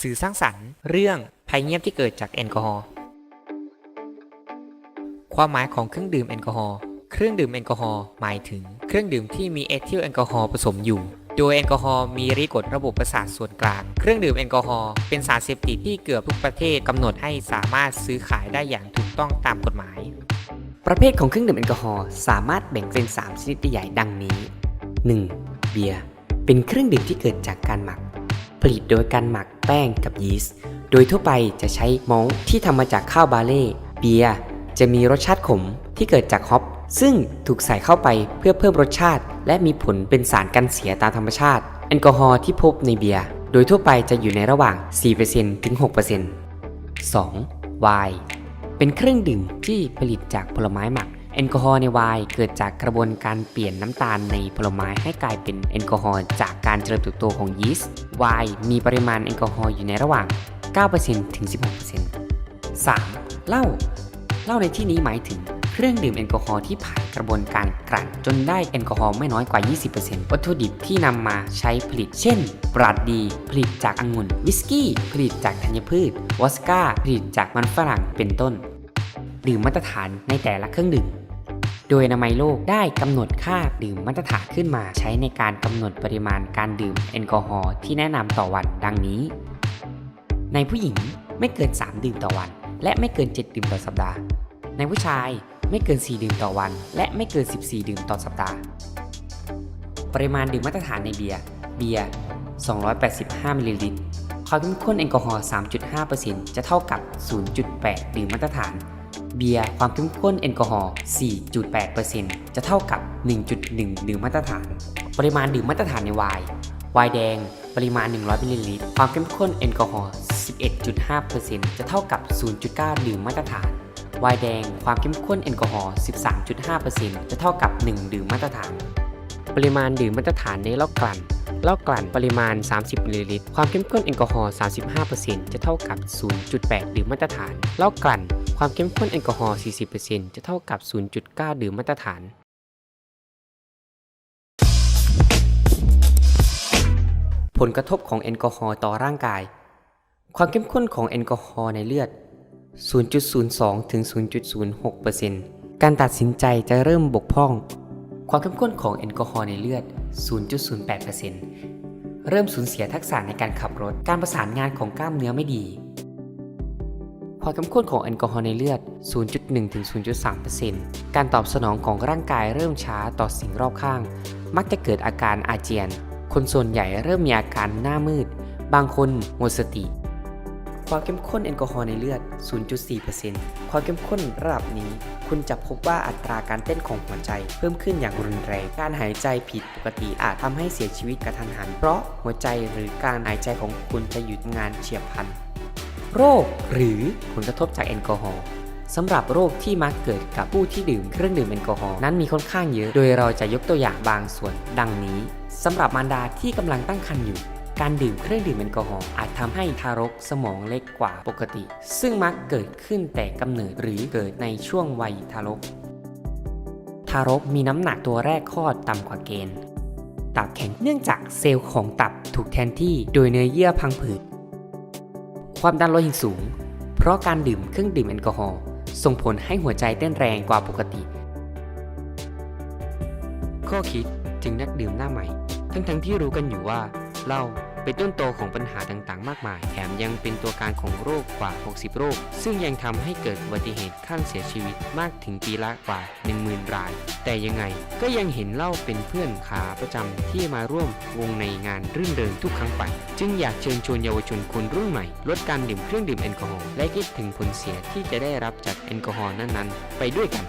สื่อสร้างสรรค์ เรื่องภัยเงียบที่เกิดจากแอลกอฮอล์ความหมายของเครื่องดื่มแอลกอฮอล์เครื่องดื่มแอลกอฮอล์หมายถึงเครื่องดื่มที่มีเอทิลแอลกอฮอล์ผสมอยู่ โดยแอลกอฮอล์มีฤทธิ์กดระบบประสาทส่วนกลาง เครื่องดื่มแอลกอฮอล์เป็นสารเสพติดที่เกือบทุกประเทศกำหนดให้สามารถซื้อขายได้อย่างถูกต้องตามกฎหมาย ประเภทของเครื่องดื่มแอลกอฮอล์สามารถแบ่งเป็น 3 ชนิดใหญ่ดังนี้ 1. เบียร์เป็นเครื่องดื่มที่เกิดจากการหมัก ลิตโดยการหมักแป้งกับยีสต์ โดยทั่วไปจะใช้มอลที่ทำมาจากข้าวบาเล่ เบียร์ จะมีรสชาติขมที่เกิดจากฮอปซึ่งถูกใส่เข้าไปเพื่อเพิ่มรสชาติ และมีผลเป็นสารกันเสียตามธรรมชาติ แอลกอฮอล์ที่พบในเบียร์ โดยทั่วไปจะอยู่ในระหว่าง 4%ถึง 6% 2. ไวน์เป็นเครื่องดื่มที่ผลิตจากผลไม้หมัก แอลกอฮอล์ในไวน์เกิดจากกระบวนการเปลี่ยนน้ำตาลในผลไม้ให้กลายเป็นแอลกอฮอล์จากการเจริญเติบโตของยีสต์ไวน์มีปริมาณแอลกอฮอล์อยู่ในระหว่าง 9%ถึง 16% 3. เหล้าเหล้าในที่นี้หมายถึงเครื่องดื่มแอลกอฮอล์ที่ผ่านกระบวนการกลั่นจนได้แอลกอฮอล์ไม่น้อยกว่า 20%วัตถุดิบที่นำมาใช้ผลิต เช่น บราดดี ผลิตจากองุ่น วิสกี้ ผลิตจากธัญพืช วอสก้า ผลิตจากมันฝรั่ง เป็นต้น ดื่มมาตรฐานในแต่ละเครื่องดื่ม โดยอนามัยโลกได้กำหนดค่าดื่มมาตรฐานขึ้นมาใช้ในการกำหนดปริมาณการดื่มแอลกอฮอล์ที่แนะนำต่อวันดังนี้ ในผู้หญิงไม่เกิน 3 ดื่มต่อวัน และไม่เกิน 7 ดื่มต่อสัปดาห์ ในผู้ชายไม่เกิน 4 ดื่มต่อวัน และไม่เกิน 14 ดื่มต่อสัปดาห์ ปริมาณดื่มมาตรฐานในเบียร์เบียร์ 285มิลลิลิตรความเข้มข้นแอลกอฮอล์ 3.5%จะเท่ากับ 0.8 ดื่มมาตรฐาน เบียร์ความเข้มข้นแอลกอฮอล์ 4.8%จะเท่ากับ 1.1 ดื่มมาตรฐาน ปริมาณดื่มมาตรฐานในไวน์ ไวน์แดง ปริมาณ 100มิลลิลิตร ความเข้มข้นแอลกอฮอล์ 11.5%จะเท่ากับ 0.9 ดื่มมาตรฐาน ไวน์แดง ความเข้มข้นแอลกอฮอล์ 13.5%จะเท่ากับ 1 ดื่มมาตรฐาน ปริมาณดื่มมาตรฐานในเหล้ากลั่นเหล้ากลั่นปริมาณ 30มิลลิลิตร ความเข้มข้นแอลกอฮอล์ 35%จะเท่ากับ 0.8 ดื่มมาตรฐาน เหล้ากลั่น ความเข้มข้นแอลกอฮอล์ 40%จะเท่ากับ 0.9 ดื่มมาตรฐาน ผลกระทบของแอลกอฮอล์ต่อร่างกาย ความเข้มข้นของแอลกอฮอล์ในเลือด 0.02 ถึง 0.06%การตัดสินใจจะเริ่มบกพร่อง ความเข้มข้นของแอลกอฮอล์ในเลือด 0.08%เริ่มสูญเสียทักษะในการขับรถ การประสานงานของกล้ามเนื้อไม่ดี ความเข้มข้นของแอลกอฮอล์ในเลือด 0.1 ถึง 0.3%การตอบสนองของร่างกายเริ่มช้าต่อสิ่งรอบข้าง มักจะเกิดอาการอาเจียน คนส่วนใหญ่เริ่มมีอาการหน้ามืด บางคนหมดสติ ความเข้มข้นแอลกอฮอล์ในเลือด 0.4%ความเข้มข้นระดับนี้ คุณจะพบว่าอัตราการเต้นของหัวใจ เพิ่มขึ้นอย่างรุนแรง การหายใจผิดปกติอาจทำให้เสียชีวิตกระทันหัน เพราะหัวใจหรือการหายใจของคุณจะหยุดงานเฉียบพลัน โรคหรือผลกระทบจากแอลกอฮอล์สำหรับโรคที่มักเกิดกับผู้ที่ดื่มเครื่องดื่มแอลกอฮอล์นั้นมีค่อนข้างเยอะ โดยเราจะยกตัวอย่างบางส่วนดังนี้สำหรับมารดาที่กำลังตั้งครรภ์อยู่ การดื่มเครื่องดื่มแอลกอฮอล์อาจทำให้ทารกสมองเล็กกว่าปกติ ซึ่งมักเกิดขึ้นแต่กำเนิดหรือเกิดในช่วงวัยทารก ทารกมีน้ำหนักตัวแรกคลอดต่ำกว่าเกณฑ์ ตับแข็งเนื่องจากเซลล์ของตับถูกแทนที่โดยเนื้อเยื่อพังผืด ความดันโลหิตสูง เพราะการดื่มเครื่องดื่มแอลกอฮอล์ส่งผลให้หัวใจเต้นแรงกว่าปกติ ข้อคิดถึงนักดื่มหน้าใหม่ ทั้งๆที่รู้กันอยู่ว่าเหล้า เป็นต้นโตของปัญหาต่างๆ มากมาย แถมยังเป็นตัวการของโรคกว่า 60 โรค ซึ่งยังทำให้เกิดอุบัติเหตุขั้นเสียชีวิตมากถึงปีละกว่า 10,000 ราย แต่ยังไงก็ยังเห็นเล้าเป็นเพื่อนขาประจำที่มาร่วมวงในงานรื่นเริงทุกครั้งไป จึงอยากเชิญชวนเยาวชนคนรุ่นใหม่ ลดการดื่มเครื่องดื่มแอลกอฮอล์และคิดถึงผลเสียที่จะได้รับจากแอลกอฮอล์นั้นๆ ไปด้วยกัน